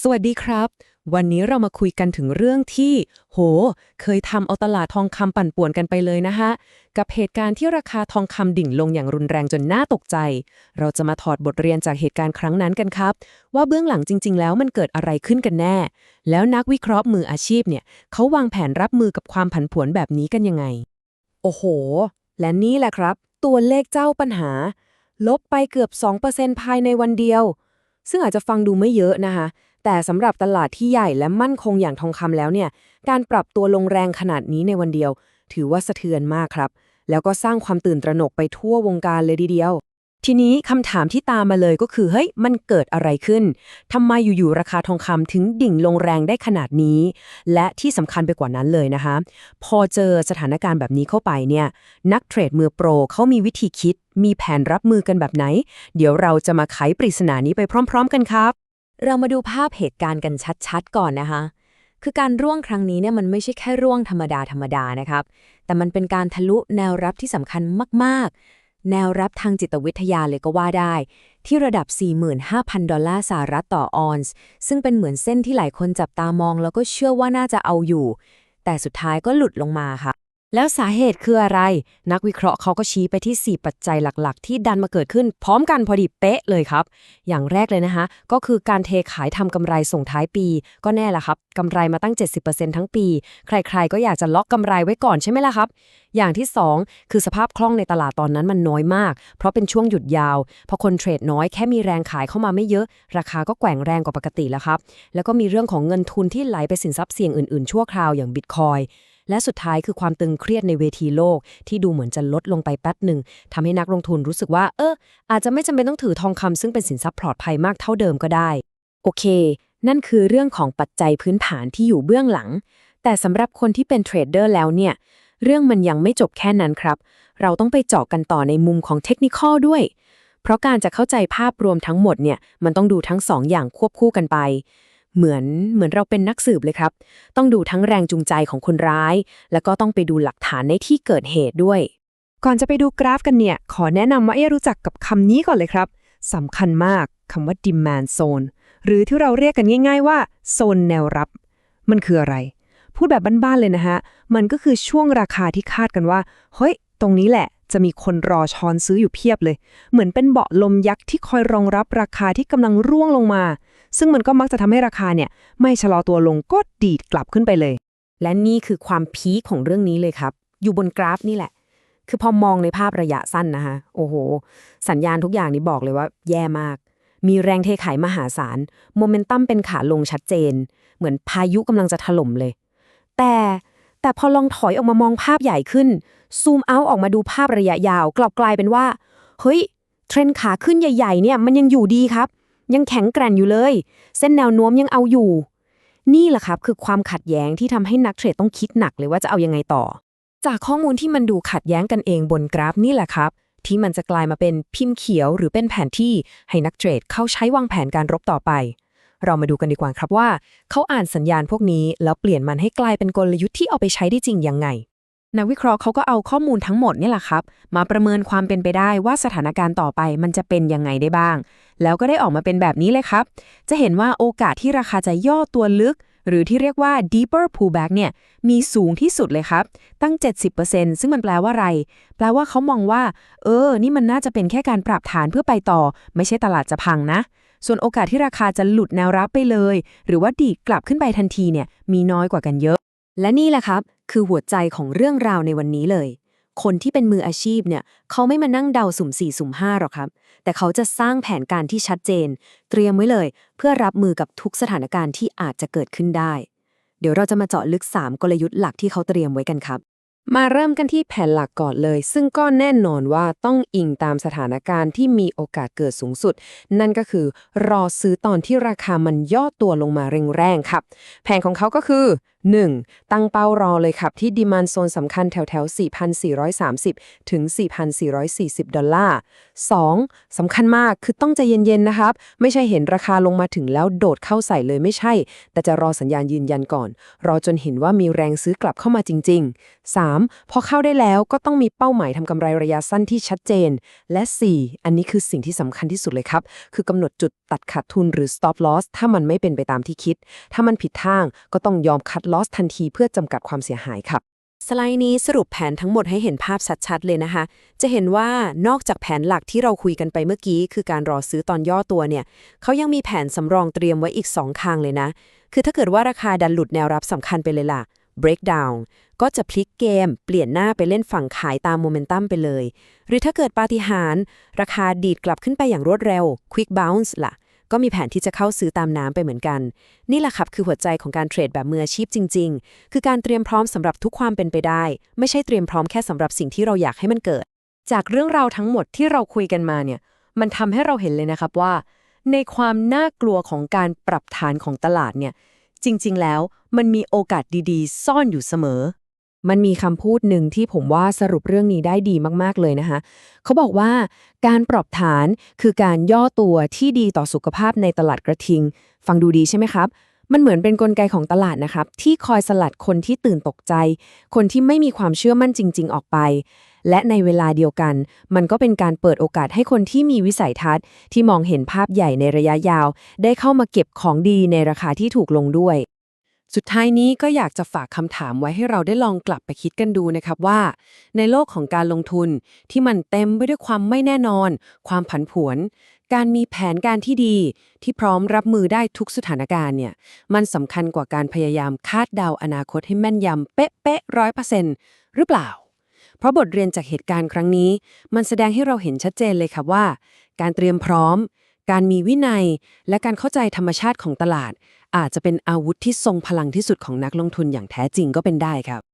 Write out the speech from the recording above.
สวัสดีครับ วันนี้เรามาคุยกันถึงเรื่องที่ โห เคยทำเอาตลาดทองคำปั่นป่วนกันไปเลยนะฮะกับเหตุการณ์ที่ราคาทองคำดิ่งลงอย่างรุนแรงจนน่าตกใจ เราจะมาถอดบทเรียนจากเหตุการณ์ครั้งนั้นกันครับ ว่าเบื้องหลังจริง ๆ แล้วมันเกิดอะไรขึ้นกันแน่ แล้วนักวิเคราะห์มืออาชีพเนี่ยเขาวางแผนรับมือกับความผันผวนแบบนี้กันยังไง โอ้โห และนี่แหละครับ ตัวเลขเจ้าปัญหา ลบไปเกือบ 2%ภายในวันเดียว ซึ่งอาจจะฟังดูไม่เยอะนะคะ แต่สำหรับตลาดที่ใหญ่และมั่นคงอย่างทองคำแล้วเนี่ย การปรับตัวลงแรงขนาดนี้ในวันเดียว ถือว่าสะเทือนมากครับ แล้วก็สร้างความตื่นตระหนกไปทั่ววงการเลยทีเดียว ทีนี้คำถามที่ตามมาเลยก็คือ เฮ้ย มันเกิดอะไรขึ้นทำไมอยู่ๆราคาทองคำถึงดิ่งลงแรงได้ขนาดนี้ และที่สำคัญไปกว่านั้นเลยนะคะ พอเจอสถานการณ์แบบนี้เข้าไปเนี่ย นักเทรดมือโปรเขามีวิธีคิด มีแผนรับมือกันแบบไหน เดี๋ยวเราจะมาไขปริศนานี้ไปพร้อม ๆ กันครับ เรามาดูภาพเหตุการณ์กันชัดๆ ก่อนนะคะ คือการร่วงครั้งนี้เนี่ยมันไม่ใช่แค่ร่วงธรรมดาธรรมดานะครับ แต่มันเป็นการทะลุแนวรับที่สำคัญมากๆ แนวรับทางจิตวิทยาเลยก็ว่าได้ ที่ระดับ 45,000 ดอลลาร์สหรัฐต่อออนซ์ ซึ่งเป็นเหมือนเส้นที่หลายคนจับตามอง แล้วก็เชื่อว่าน่าจะเอาอยู่ แต่สุดท้ายก็หลุดลงมาค่ะ แล้วสาเหตุคืออะไร นักวิเคราะห์เขาก็ชี้ไปที่ 4 ปัจจัยหลักๆ ที่ดันมาเกิดขึ้น พร้อมกันพอดีเป๊ะเลยครับ อย่างแรกเลยนะคะ ก็คือการเทขายทำกำไรส่งท้ายปี ก็แน่ละครับกำไรมาตั้ง 70%ทั้งปี ใครๆ ก็อยากจะล็อกกำไรไว้ก่อนใช่ไหมล่ะครับ อย่างที่ 2 คือสภาพคล่องในตลาดตอนนั้นมันน้อยมาก เพราะเป็นช่วงหยุดยาวพอคนเทรดน้อยแค่มีแรงขายเข้ามาไม่เยอะ ราคาก็แกว่งแรงกว่าปกติแล้วครับแล้วก็มีเรื่องของเงินทุนที่ไหลไปสินทรัพย์เสี่ยงอื่นๆ ชั่วคราวอย่างบิตคอย และสุดท้ายคือความตึงเครียดในเวทีโลก ที่ดูเหมือนจะลดลงไปแป๊บหนึ่งทำให้นักลงทุนรู้สึกว่า เออ อาจจะไม่จำเป็นต้องถือทองคำซึ่งเป็นสินทรัพย์ปลอดภัยมากเท่าเดิมก็ได้ โอเค นั่นคือเรื่องของปัจจัยพื้นฐานที่อยู่เบื้องหลัง แต่สำหรับคนที่เป็นเทรดเดอร์แล้วเนี่ยเรื่องมันยังไม่จบแค่นั้นครับ เราต้องไปเจาะกันต่อในมุมของเทคนิคด้วย เพราะการจะเข้าใจภาพรวมทั้งหมดเนี่ย มันต้องดูทั้งสองอย่างควบคู่กันไป เหมือนเหมือนเราเป็นนักสืบเลยครับ ต้องดูทั้งแรงจูงใจของคนร้าย แล้วก็ต้องไปดูหลักฐานในที่เกิดเหตุด้วย ก่อนจะไปดูกราฟกันเนี่ย ขอแนะนำว่าให้รู้จักกับคำนี้ก่อนเลยครับสำคัญมากคำว่า demand zone หรือที่เราเรียกกันง่าย ๆ ว่าโซนแนวรับ มันคืออะไร พูดแบบบ้านๆเลยนะฮะ มันก็คือช่วงราคาที่คาดกันว่า เฮ้ย ตรงนี้แหละ จะมีคนรอช้อนซื้ออยู่เพียบเลย เหมือนเป็นเบาะลมยักษ์ที่คอยรองรับราคาที่กำลังร่วงลงมา ซึ่งมันก็มักจะทำให้ราคาเนี่ยไม่ชะลอตัวลงก็ดีดกลับขึ้นไปเลย และนี่คือความพีคของเรื่องนี้เลยครับ อยู่บนกราฟนี่แหละ คือพอมองในภาพระยะสั้นนะคะโอ้โห สัญญาณทุกอย่างนี้บอกเลยว่า แย่มาก มีแรงเทขายมหาศาลโมเมนตัมเป็นขาลงชัดเจน เหมือนพายุกำลังจะถล่มเลย แต่แต่พอลองถอยออกมามองภาพใหญ่ขึ้น ซูมเอาออกมาดูภาพระยะยาว กลับกลายเป็นว่า เฮ้ย เทรนขาขึ้นใหญ่ ๆ เนี่ย มันยังอยู่ดีครับ ยังแข็งแกร่งอยู่เลย เส้นแนวโน้มยังเอาอยู่ นี่แหละครับคือความขัดแย้งที่ทำให้นักเทรดต้องคิดหนักเลยว่าจะเอายังไงต่อ จากข้อมูลที่มันดูขัดแย้งกันเองบนกราฟนี่แหละครับ ที่มันจะกลายมาเป็นพิมพ์เขียว หรือเป็นแผนที่ให้นักเทรดเข้าใช้วางแผนการรบต่อไป เรามาดูกันดีกว่าครับว่า เขาอ่านสัญญาณพวกนี้แล้วเปลี่ยนมันให้กลายเป็นกลยุทธ์ที่เอาไปใช้ได้จริงยังไง นักวิเคราะห์เขาก็เอาข้อมูลทั้งหมดนี่แหละครับ มาประเมินความเป็นไปได้ว่าสถานการณ์ต่อไปมันจะเป็นยังไงได้บ้าง แล้วก็ได้ออกมาเป็นแบบนี้เลยครับ จะเห็นว่าโอกาสที่ราคาจะย่อตัวลึก หรือที่เรียกว่า deeper pullback เนี่ยมีสูงที่สุดเลยครับ ตั้ง 70%ซึ่งมันแปลว่าอะไร แปลว่าเขามองว่า เออ นี่มันน่าจะเป็นแค่การปรับฐานเพื่อไปต่อ ไม่ใช่ตลาดจะพังนะส่วนโอกาสที่ราคาจะหลุดแนวรับไปเลย หรือว่าดีดกลับขึ้นไปทันทีเนี่ยมีน้อยกว่ากันเยอะ และนี่แหละครับ คือหัวใจของเรื่องราวในวันนี้เลย คนที่เป็นมืออาชีพเนี่ยเขาไม่มานั่งเดาสุ่ม4สุ่ม5หรอกครับ แต่เขาจะสร้างแผนการที่ชัดเจน เตรียมไว้เลย เพื่อรับมือกับทุกสถานการณ์ที่อาจจะเกิดขึ้นได้ เดี๋ยวเราจะมาเจาะลึก 3 กลยุทธ์หลักที่เขาเตรียมไว้กันครับมาเริ่มกันที่แผนหลักก่อนเลย ซึ่งก็แน่นอนว่าต้องอิงตามสถานการณ์ที่มีโอกาสเกิดสูงสุด นั่นก็คือ รอซื้อตอนที่ราคามันย่อตัวลงมาแรงๆครับ แผนของเขาก็คือ 1. ตั้งเป้ารอเลยครับ ที่ดีมานโซนสำคัญแถวแถว 4,430 ถึง 4,440 ดอลลาร์ 2. สำคัญมากคือต้องใจเย็น ๆ นะครับ ไม่ใช่เห็นราคาลงมาถึงแล้วโดดเข้าใส่เลยไม่ใช่ แต่จะรอสัญญาณยืนยันก่อน รอจนเห็นว่ามีแรงซื้อกลับเข้ามาจริง ๆ 3. พอเข้าได้แล้วก็ต้องมีเป้าหมายทำกำไรระยะสั้นที่ชัดเจน และ 4. อันนี้คือสิ่งที่สำคัญที่สุดเลยครับ คือกำหนดจุดตัดขาดทุนหรือ stop loss ถ้ามันไม่เป็นไปตามที่คิด ถ้ามันผิดทางก็ต้องยอมคัด loss ทันทีเพื่อจำกัดความเสียหายครับสไลด์นี้สรุปแผนทั้งหมดให้เห็นภาพชัดๆเลยนะคะ จะเห็นว่านอกจากแผนหลักที่เราคุยกันไปเมื่อกี้ คือการรอซื้อตอนย่อตัวเนี่ย เขายังมีแผนสำรองเตรียมไว้อีก2ทางเลยนะ คือถ้าเกิดว่าราคาดันหลุดแนวรับสำคัญไปเลยล่ะ breakdown ก็จะพลิกเกม เปลี่ยนหน้าไปเล่นฝั่งขายตามโมเมนตัมไปเลย หรือถ้าเกิดปาฏิหาริย์ราคาดีดกลับขึ้นไปอย่างรวดเร็ว quick bounce ล่ะ ก็มีแผนที่จะเข้าซื้อตามน้ำไปเหมือนกัน นี่แหละครับคือหัวใจของการเทรดแบบมืออาชีพจริง ๆ คือการเตรียมพร้อมสำหรับทุกความเป็นไปได้ ไม่ใช่เตรียมพร้อมแค่สำหรับสิ่งที่เราอยากให้มันเกิด จากเรื่องราวทั้งหมดที่เราคุยกันมาเนี่ยมันทำให้เราเห็นเลยนะครับว่า ในความน่ากลัวของการปรับฐานของตลาดเนี่ยจริง ๆ แล้วมันมีโอกาสดีๆ ซ่อนอยู่เสมอ มันมีคำพูดหนึ่งที่ผมว่าสรุปเรื่องนี้ได้ดีมากๆเลยนะคะ เขาบอกว่าการปรับฐานคือการย่อตัวที่ดีต่อสุขภาพในตลาดกระทิง ฟังดูดีใช่ไหมครับ มันเหมือนเป็นนกลไกของตลาดนะครับ ที่คอยสลัดคนที่ตื่นตกใจ คนที่ไม่มีความเชื่อมั่นจริง ๆ ออกไป และในเวลาเดียวกัน มันก็เป็นการเปิดโอกาสให้คนที่มีวิสัยทัศน์ ที่มองเห็นภาพใหญ่ในระยะยาว ได้เข้ามาเก็บของดีในราคาที่ถูกลงด้วย สุดท้ายนี้ก็อยากจะฝากคำถามไว้ให้เราได้ลองกลับไปคิดกันดูนะครับว่า ในโลกของการลงทุนที่มันเต็มไปด้วยความไม่แน่นอน ความผันผวน การมีแผนการที่ดี ที่พร้อมรับมือได้ทุกสถานการณ์เนี่ยมันสำคัญกว่าการพยายามคาดเดาอนาคตให้แม่นยำเป๊ะๆร้อยเปอร์เซ็นต์หรือเปล่า เพราะบทเรียนจากเหตุการณ์ครั้งนี้ มันแสดงให้เราเห็นชัดเจนเลยครับว่า การเตรียมพร้อมการมีวินัยและการเข้าใจธรรมชาติของตลาด อาจจะเป็นอาวุธที่ทรงพลังที่สุดของนักลงทุนอย่างแท้จริงก็เป็นได้ครับ